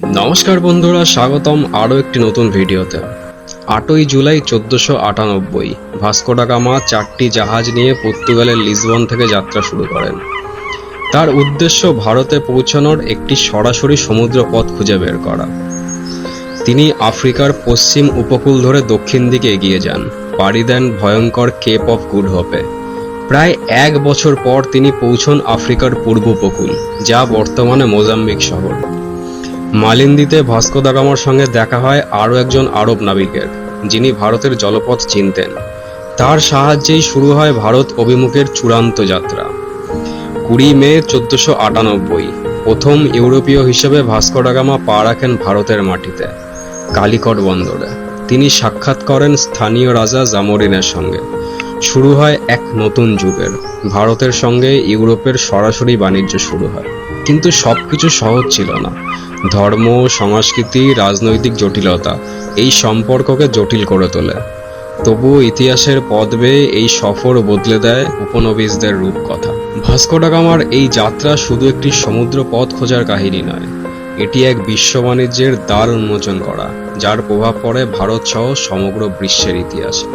নমস্কার বন্ধুরা, স্বাগতম আরও একটি নতুন ভিডিওতে। আটই জুলাই চোদ্দোশো আটানব্বই, ভাস্কো ডা গামা চারটি জাহাজ নিয়ে পর্তুগালের লিসবন থেকে যাত্রা শুরু করেন। তার উদ্দেশ্য ভারতে পৌঁছানোর একটি সরাসরি সমুদ্র পথ খুঁজে বের করা। তিনি আফ্রিকার পশ্চিম উপকূল ধরে দক্ষিণ দিকে এগিয়ে যান। পাড়ি দেন ভয়ঙ্কর কেপ অফ গুড হোপে। প্রায় এক বছর পর তিনি পৌঁছন আফ্রিকার পূর্ব উপকূল, যা বর্তমানে মোজাম্বিক শহর। মালিন্দিতে ভাস্কো দা গামার সঙ্গে দেখা হয় আরও একজন আরব নাবিকের, যিনি ভারতের জলপথ চিনতেন। তার সাহায্যেই শুরু হয় ভারত অভিমুখের চূড়ান্ত যাত্রা। কুড়ি মে চোদ্দশো আটানব্বই, প্রথম ইউরোপীয় হিসেবে ভাস্কো ডাগামা পা রাখেন ভারতের মাটিতে, কালিকট বন্দরে। তিনি সাক্ষাৎ করেন স্থানীয় রাজা জামোরিনের সঙ্গে। শুরু হয় এক নতুন যুগের। ভারতের সঙ্গে ইউরোপের সরাসরি বাণিজ্য শুরু হয়। কিন্তু সবকিছু সহজ ছিল না। ধর্ম, সংস্কৃতি, রাজনৈতিক জটিলতা, এই সম্পর্ককে জটিল করে তোলে। তবুও ইতিহাসের পথ বেয়ে এই সফর বদলে দেয় উপনবিশদের রূপকথা। ভাস্কো ডা গামার এই যাত্রা শুধু একটি সমুদ্র পথ খোঁজার কাহিনী নয়, এটি এক বিশ্ব বাণিজ্যের দ্বার উন্মোচন করা, যার প্রভাব পড়ে ভারত সহ সমগ্র বিশ্বের ইতিহাসে।